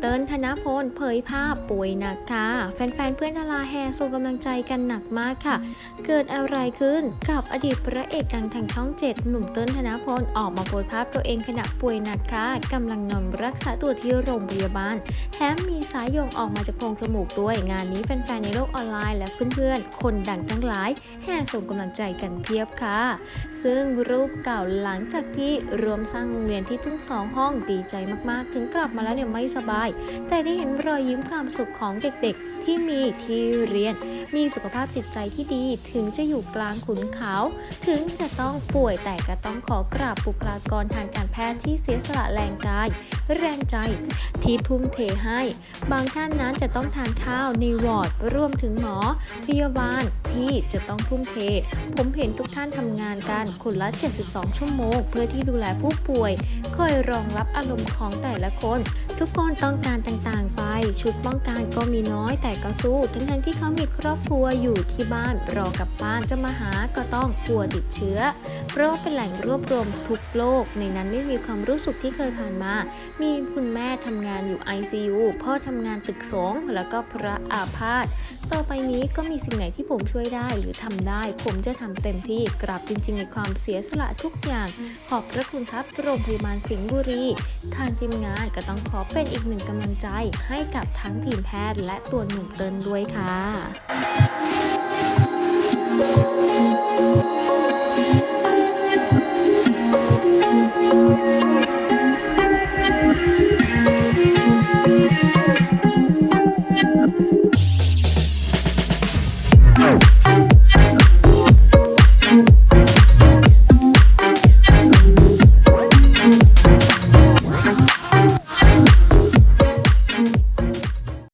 เติ้ลธนพลเผยภาพป่วยหนักค่ะ แฟนๆ เพื่อนดาราแห่ส่งกำลังใจกันหนักมากค่ะ เกิดอะไรขึ้นกับอดีตพระเอกดังทางช่องเจ็ดหนุ่มเติ้ลธนพลออกมาโพสภาพตัวเองขณะป่วยหนักค่ะกำลังนอนรักษาตัวที่โรงพยาบาล แถมมีสายโยงออกมาจากโพรงจมูกด้วยงานนี้แฟนๆ ในโลกออนไลน์และเพื่อนๆ คนดังทั้งหลายแห่ส่งกำลังใจกันเพียบค่ะ ซึ่งรูปเก่าหลังจากที่รวมสร้างโรงเรียนที่ทุ่งสองห้องดีใจมากๆ ถึงกลับมาแล้วเนี่ยไม่สบายแต่ได้เห็นรอยยิ้มความสุขของเด็กๆที่มีที่เรียน มีสุขภาพจิตใจที่ดีถึงจะอยู่กลางขุนเขา ถึงจะต้องป่วยแต่ก็ต้องขอกราบบุคลากรทางการแพทย์ที่เสียสละแรงกาย แรงใจ ที่ทุ่มเทให้ บางท่านนั้นจะต้องทานข้าวในวอร์ดรวมถึงหมอ พยาบาลที่จะต้องทุ่มเท ผมเห็นทุกท่านทำงานกันคนละ 72 ชั่วโมง เพื่อที่ดูแลผู้ป่วย คอยรองรับอารมณ์ของแต่ละคน ทุกคนต้องการต่างๆไป ชุดป้องกันก็มีน้อยแต่ก็สู้ทั้งๆที่เขามีครอบครัวอยู่ที่บ้านรอกลับบ้านจะมาหาก็ต้องกลัวติดเชื้อ เพราะว่าเป็นแหล่งรวบรวมทุกโลก ในนั้นไม่มีความรู้สึกที่เคยผ่านมา มีคุณแม่ทำงานอยู่ ICU พ่อทำงานตึกสงแล้วก็พระอาพาธต่อไปนี้ก็มีสิ่งไหนที่ผมช่วยได้หรือทำได้ ผมจะทำเต็มที่กราบจริง ๆ ในความเสียสละทุกอย่าง ขอบพระคุณครับโรงพยาบาลสิงห์บุรีทางทีมงานก็ต้องขอเป็นอีกหนึ่งกำลังใจให้กับทั้งทีมแพทย์และตัวหนุ่มเตินด้วยค่ะ